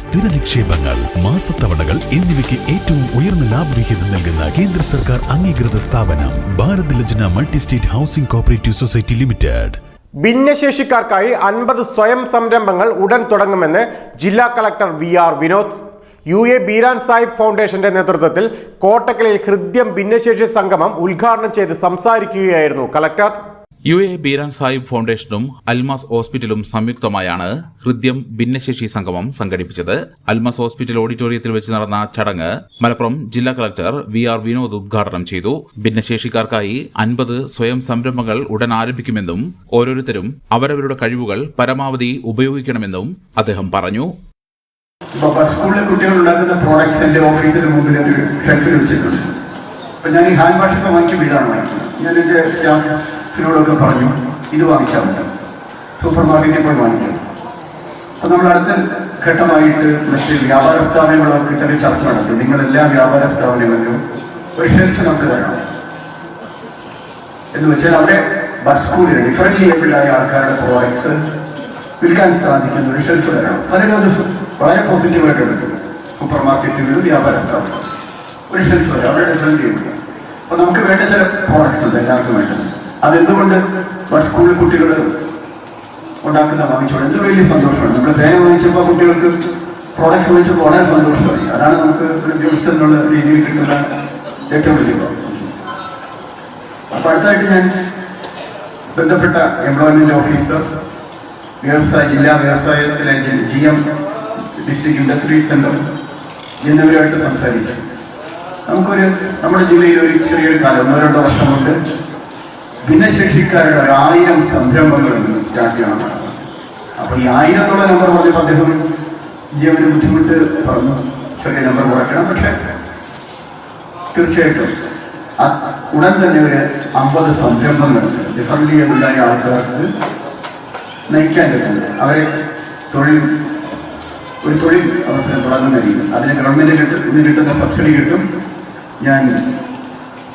സ്ഥിര നിക്ഷേപങ്ങൾ മാസത്തവണകൾ എന്നിവയ്ക്ക് ഏറ്റവും ഉയർന്ന ലാഭവിഹിതം നൽകുന്ന കേന്ദ്ര സർക്കാർ അംഗീകൃത സ്ഥാപനം Bharat Lajna multi state housing cooperative society limited. ഭിന്നശേഷിക്കാർക്കായി അൻപത് സ്വയം സംരംഭങ്ങൾ ഉടൻ തുടങ്ങുമെന്ന് ജില്ലാ collector V R Vinod. U A Beeran Sahib ഫൗണ്ടേഷന്റെ നേതൃത്വത്തിൽ കോട്ടക്കലിൽ ഹൃദ്യം ഭിന്നശേഷി സംഗമം ഉദ്ഘാടനം ചെയ്ത് സംസാരിക്കുകയായിരുന്നു collector. U A Beeran Sahib ഫൗണ്ടേഷനും Almas ഹോസ്പിറ്റലും സംയുക്തമായാണ് ഹൃദ്യം ഭിന്നശേഷി സംഗമം സംഘടിപ്പിച്ചത്. അൽമാസ് ഹോസ്പിറ്റൽ ഓഡിറ്റോറിയത്തിൽ വെച്ച് നടന്ന ചടങ്ങ് മലപ്പുറം ജില്ലാ കളക്ടർ വി ആർ വിനോദ് ഉദ്ഘാടനം ചെയ്തു. ഭിന്നശേഷിക്കാർക്കായി അൻപത് സ്വയം സംരംഭങ്ങൾ ഉടൻ ആരംഭിക്കുമെന്നും ഓരോരുത്തരും അവരവരുടെ കഴിവുകൾ പരമാവധി ഉപയോഗിക്കണമെന്നും അദ്ദേഹം പറഞ്ഞു. സ്കൂളിലെ കുട്ടികൾ ഉണ്ടാക്കുന്ന പ്രോഡക്ട്സ് എന്റെ ഓഫീസിന് മുമ്പിൽ ഒരു ഷെൽഫിൽ വെച്ചിട്ടുണ്ട്. അപ്പം ഞാൻ ഈ ഹാൻഡ് വാഷൊക്കെ വാങ്ങിക്കും വീടാണ് വാങ്ങിക്കുന്നത്. ഞാൻ എന്റെ സ്റ്റാഫിനോടൊക്കെ പറഞ്ഞു ഇത് വാങ്ങിച്ചാൽ മതി. സൂപ്പർ മാർക്കറ്റിൽ പോയി വാങ്ങിക്കാം. അപ്പം നമ്മൾ അടുത്ത ഘട്ടമായിട്ട് മറ്റ് വ്യാപാര സ്ഥാപനങ്ങളൊക്കെ തന്നെ ചർച്ച നടത്തി. നിങ്ങൾ എല്ലാ വ്യാപാര സ്ഥാപനങ്ങളിലും ഒരു ഷെൽഫ് നമുക്ക് തരണം. എന്ന് വെച്ചാൽ അവിടെ ബസ് സ്കൂളിൽ ഡിഫറെന്റ് ലേബിളായ ആൾക്കാരുടെ പ്രോഡക്ട്സ് വിൽക്കാൻ സാധിക്കുന്ന ഒരു ഷെൽഫ് തരണം. പലരും അത് വളരെ പോസിറ്റീവായിട്ട് എടുക്കും. സൂപ്പർ മാർക്കറ്റുകളിലും വ്യാപാര സ്ഥാപനം ഒരു ഷെൽഫ് തരാം അവിടെ ഡിഫറെന്റ് ചെയ്യുന്നത് അപ്പോൾ നമുക്ക് വേണ്ട ചില പ്രോഡക്ട്സ് ഉണ്ട് എല്ലാവർക്കും വേണ്ടത് അതെന്തുകൊണ്ട് സ്കൂളിൽ കുട്ടികൾ ഉണ്ടാക്കുന്ന വാങ്ങിച്ചോളൂ എന്ത് വലിയ സന്തോഷമാണ്. നമ്മൾ പേന വാങ്ങിച്ചപ്പോൾ കുട്ടികൾക്ക് പ്രോഡക്ട്സ് വാങ്ങിച്ചപ്പോൾ വളരെ സന്തോഷമായി. അതാണ് നമുക്ക് ഒരു ഉദ്യോഗസ്ഥ എന്നുള്ള രീതിയിൽ കിട്ടുന്ന ഏറ്റവും വലിയ. അപ്പോൾ അടുത്തായിട്ട് ഞാൻ ബന്ധപ്പെട്ട എംപ്ലോയ്മെന്റ് ഓഫീസർ വ്യവസായ ജില്ലാ വ്യവസായത്തിലെ G M district industries centre എന്നിവരുമായിട്ട് സംസാരിച്ചു നമുക്കൊരു നമ്മുടെ ജില്ലയിൽ ഒരു ചെറിയൊരു കാലം ഒന്നോ രണ്ടോ വർഷം കൊണ്ട് ഭിന്നശേഷിക്കാരുടെ ഒരായിരം സംരംഭങ്ങൾ സ്റ്റാർട്ട് അപ്പൊ ഈ ആയിരം എന്നുള്ള നമ്പർ പറഞ്ഞപ്പോൾ അദ്ദേഹം ജീവന് ബുദ്ധിമുട്ട് പറഞ്ഞു. ചെറിയ നമ്പർ കുറയ്ക്കണം. പക്ഷേ തീർച്ചയായിട്ടും ഉടൻ തന്നെ ഒരു അമ്പത് സംരംഭങ്ങൾ ഡിഫറന്റ് ഉണ്ടായ ആൾക്കാർക്ക് നയിക്കാൻ പറ്റുന്നത് അവരെ തൊഴിൽ ഒരു തൊഴിൽ അവസരം തുടങ്ങുന്ന രീതി. അതിന് ഗവൺമെന്റ് കിട്ടും ഇന്ന് കിട്ടുന്ന സബ്സിഡി കിട്ടും. ഞാൻ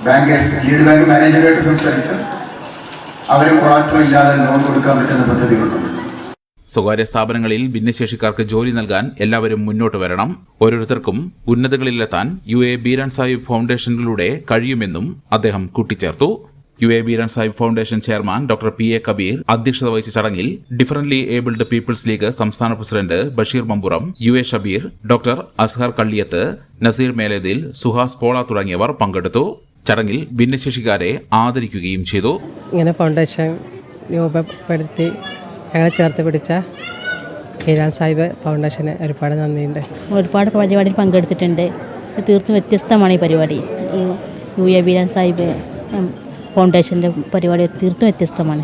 ബാങ്കേഴ്സ് ലീഡ് ബാങ്ക് മാനേജറുമായിട്ട് സംസാരിച്ചു. അവരെ കൊളാറ്റോ ഇല്ലാതെ ലോൺ കൊടുക്കാൻ പറ്റുന്ന പദ്ധതികളുണ്ട്. സ്വകാര്യ സ്ഥാപനങ്ങളിൽ ഭിന്നശേഷിക്കാർക്ക് ജോലി നൽകാൻ എല്ലാവരും മുന്നോട്ട് വരണം. ഓരോരുത്തർക്കും ഉന്നതകളിലെത്താൻ യു എ ബീരാൻ സാഹിബ് ഫൗണ്ടേഷനിലൂടെ കഴിയുമെന്നും അദ്ദേഹം കൂട്ടിച്ചേർത്തു. U A Beeran Sahib foundation chairman doctor P A Kabeer അധ്യക്ഷത വഹിച്ച ചടങ്ങിൽ ഡിഫറൻലി ഏബിൾഡ് പീപ്പിൾസ് ലീഗ് സംസ്ഥാന president Basheer Mampuram U A Shabeer doctor Azhar Kalliyath Naseer Melethil Suhas Pola തുടങ്ങിയവർ പങ്കെടുത്തു. ചടങ്ങിൽ ഭിന്നശേഷിക്കാരെ ആദരിക്കുകയും ചെയ്തു. ഇങ്ങനെ ഫൗണ്ടേഷൻ രൂപപ്പെടുത്തി ഞങ്ങളെ ചേർത്ത് പിടിച്ച ഹീരാൻ സാഹിബ് ഫൗണ്ടേഷന് ഒരുപാട് നന്ദിയുണ്ട്. ഒരുപാട് പരിപാടിയിൽ പങ്കെടുത്തിട്ടുണ്ട്. തീർത്തും വ്യത്യസ്തമാണ് ഈ പരിപാടി. യു എ ബീരാൻ സാഹിബ് ഫൗണ്ടേഷന്റെ പരിപാടി തീർത്തും വ്യത്യസ്തമാണ്.